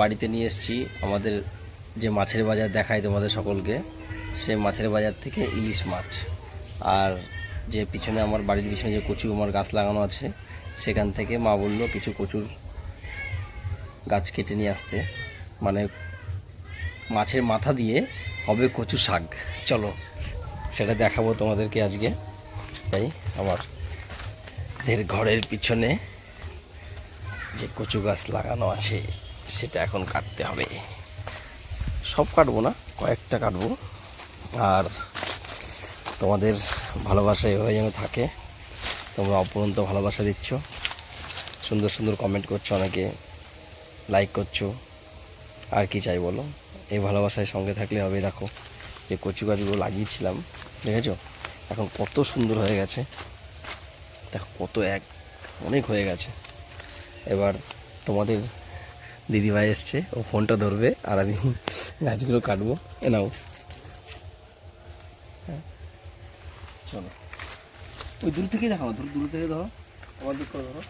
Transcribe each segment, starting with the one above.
বাড়িতে নিয়ে এসেছি আমাদের যে মাছের বাজার দেখায় তোমাদের সকলকে সে মাছের বাজার থেকে ইলিশ মাছ। আর যে পিছনে আমার বাড়ির পিছনে যে কচু আমার গাছ লাগানো আছে, সেখান থেকে মা বলল কিছু কচুর গাছ কেটে নিয়ে আসতে। মানে মাছের মাথা দিয়ে হবে কচু শাক। চলো, সেটা দেখাবো তোমাদেরকে আজকে। তাই আমার ঘরের পিছনে যে কচু গাছ লাগানো আছে। সেটা এখন কাটতে হবে। সব কাটবো না, কয়েকটা কাটবো। আর তোমাদের ভালোবাসা এভাবে যেন থাকে, তোমরা অপরন্ত ভালোবাসা দিচ্ছ। সুন্দর সুন্দর কমেন্ট করছ অনেকে লাইক করছ। আর কি চাই বলো? এই ভালোবাসায় সঙ্গে থাকলে হবে, দেখো, যে কচু গাছগুলো লাগিয়েছিলাম, দেখেছ? এখন কত সুন্দর হয়ে গেছে। দেখো, কত এক, অনেক হয়ে গেছে। এবার তোমাদের দিদিভাই এসছে ও ফোনটা ধরবে আর আমি গাছগুলো কাটবো। এ নাও। হ্যাঁ। চলো। ওই দূর থেকেই দেখাও দূর দূর থেকে ধরো। আমার দিক করে ধরো।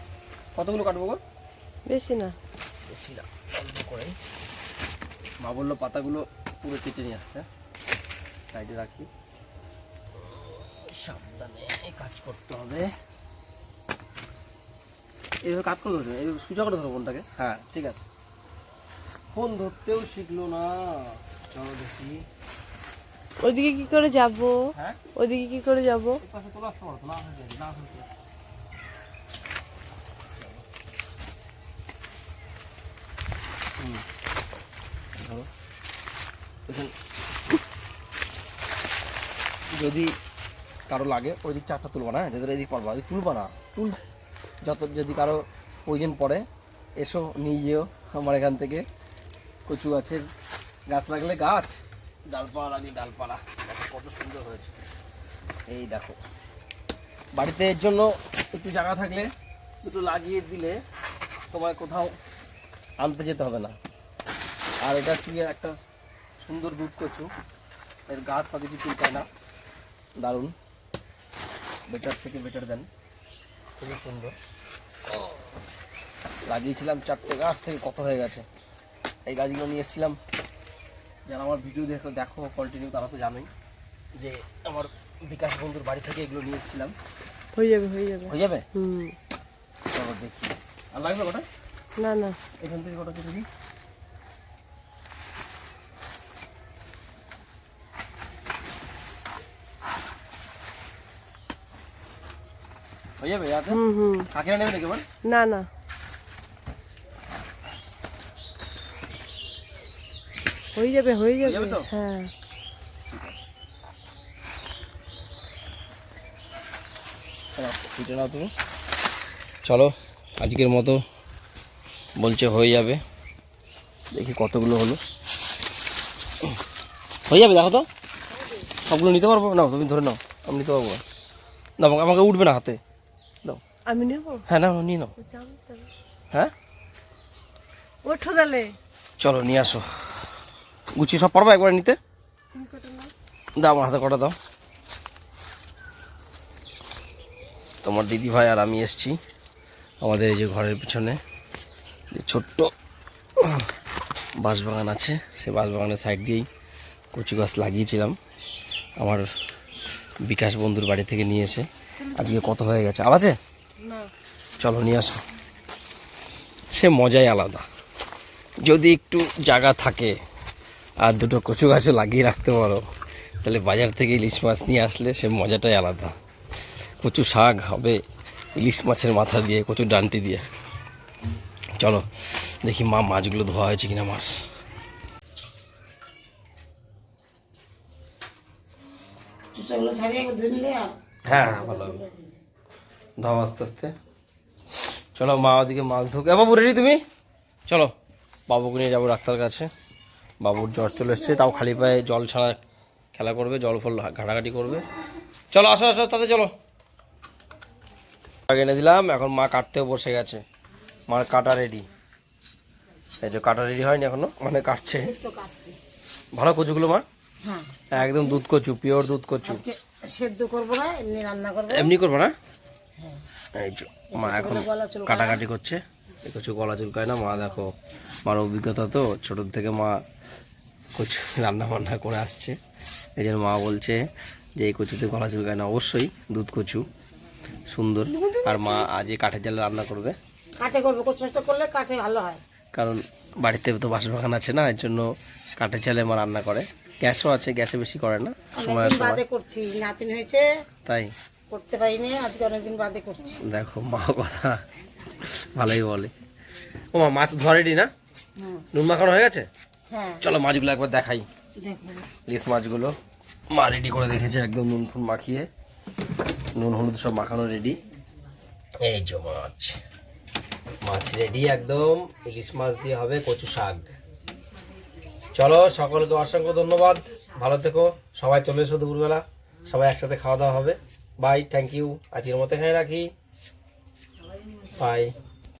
কতগুলো কাটবো গো? বেশি না। বেশি না অল্প করে মা বলল পাতাগুলো পুরো কেটে নিয়ে আসতে। সাইডে রাখি। সাবধানে কাজ করতে হবে। এইভাবে কাজ করে ধরবে এইভাবে সোজা করে ধরো ফোনটাকে। হ্যাঁ ঠিক আছে। ফোন ধরতেও শিখলো না। চলো দেখি। ওইদিকে কি করে যাব? হ্যাঁ? ওইদিকে কি করে যাব? পাশে তোলা না ধরো। এখানে যদি কারও লাগে ওই দিক চারটা তুলবা না? যাদের এদিক পারবা ওই তুলবা না। তুল যত যদি কারও প্রয়োজন পড়ে এসো নিয়ে যেও আমার এখান থেকে। কচু গাছের গাছ লাগলে গাছ। ডালপালা লাগলে ডালপালা। দেখো কত সুন্দর হয়েছে। এই দেখো। বাড়িতে এর জন্য একটু জায়গা থাকলে দুটো লাগিয়ে দিলে তোমায় কোথাও আনতে যেতে হবে না। আর এটা হচ্ছে একটা সুন্দর দুধ কচু। এর গাছ বা কিছু চুলকায় না। দারুণ। বেটার থেকে বেটার দেন। খুবই সুন্দর। লাগিয়েছিলাম চারটে গাছ থেকে কত হয়ে গেছে। এই গাছগুলো নিয়ে এসেছিলাম। যারা আমার ভিডিও দেখো দেখো কন্টিনিউ তারা তো জানোই যে আমার বিকাশ বন্ধুর বাড়ি থেকে এগুলো নিয়ে এসেছিলাম। হয়ে যাবে হয়ে যাবে। হয়ে যাবে? হুম। চলো দেখি। আর লাগবে কটা? না না। এখান থেকে কটা কেটে দিই? হয়ে যাবে হুম হুম। কাকিরা নেবে নাকি না না। হয়ে যাবে হয়ে যাবে? হ্যাঁ। চলো আজকের মতো বলছে হয়ে যাবে। দেখি কতগুলো হলো। হয়ে যাবে দেখো তো। সবগুলো নিতে পারব? না তুমি ধরে নাও। আমি নিতে পারব। না আমাকে উঠবে না হাতে। নাও। আমি নেব? হ্যাঁ না নিয়ে নাও। হ্যাঁ? ওঠো তাহলে। চলো নিয়ে আসো। গুছিয়ে সব পারব একবার নিতে? দাও আমার হাতে কটা দাও। তোমার দিদি ভাই আর আমি এসছি আমাদের এই যে ঘরের পিছনে। যে ছোট্ট বাঁশবাগান আছে সেই বাঁশবাগানের সাইড দিয়েই কচু গাছ লাগিয়েছিলাম। আমার বিকাশ বন্ধুর বাড়ি থেকে নিয়ে এসে। আজকে কত হয়ে গেছে? আছে? চলো নিয়ে আসো। সে মজাই আলাদা। যদি একটু জায়গা থাকে আর দুটো কচু গাছও লাগিয়ে রাখতে পারো। তাহলে বাজার থেকে ইলিশ মাছ নিয়ে আসলে সে মজাটাই আলাদা। কচু শাক হবে ইলিশ মাছের মাথা দিয়ে কচু ডান্টি দিয়ে। চলো দেখি মা মাছগুলো ধোয়া হয়েছে কিনা মাছ হ্যাঁ হ্যাঁ ভালো ধাও আস্তে আস্তে। চলো মা ওদিকে মাছ ধোকে। বাবু রেডি তুমি? চলো বাবুকে নিয়ে যাব ডাক্তার কাছে। বাবুর জ্বর চলে এসছে তাও খালি পায়ে জল ছাড়া খেলা করবে জল ফল ঘাটাঘাটি করবে। চলো আসো আসো তাতে চলো। এনে দিলাম এখন মা কাটতেও বসে গেছে। মার কাটা রেডি এই যে কাটা রেডি হয়নি এখনও মানে কাটছে। ভালো কচুগুলো মা? হ্যাঁ। একদম দুধ কচু পিওর দুধ কচু। সেদ্ধ করব না এমনি রান্না করব। এমনি করব না? এই যে মা এখন কাটাকাটি করছে। এই কচু গলা চুলকায় না মা দেখো মার অভিজ্ঞতা তো ছোটোর থেকে মা কচু রান্না বান্না করে আসছে। এই জন্য মা বলছে যে এই কচুতে গলা চুলকায় না অবশ্যই দুধ কচু সুন্দর। আর মা আজ এই কাঠের জালে রান্না করবে। কাঠে করবে কচুটা করলে কাঠে ভালো হয়। কারণ বাড়িতে তো বাসবাগান আছে না এর জন্য কাঠের চালে মা রান্না করে। গ্যাসও আছে গ্যাসে বেশি করে না সময়। বাদে করছি নাতিন হয়েছে। তাই? করতে পারিনি আজকে অনেকদিন বাদে করছি। দেখো মা কথা। ভালোই বলে। ও মা মাছ ধরেনি না নুন মাখানো হয়ে গেছে? হ্যাঁ। চলো মাছগুলো একবার দেখাই। দেখো ইলিশ মাছগুলো। মা রেডি করে রেখেছে একদম নুন ফুন মাখিয়ে। নুন হলুদ সব মাখানো রেডি এই যে মাছ। মাছ রেডি একদম। ইলিশ মাছ দিয়ে হবে কচু শাক। চলো সকলকে অসংখ্য ধন্যবাদ। ভালো থেকো। সবাই চলে এসো দুপুরবেলা। সবাই একসাথে খাওয়া দাওয়া হবে। বাই থ্যাংক ইউ আজকের মতো এখানে রাখি। বাই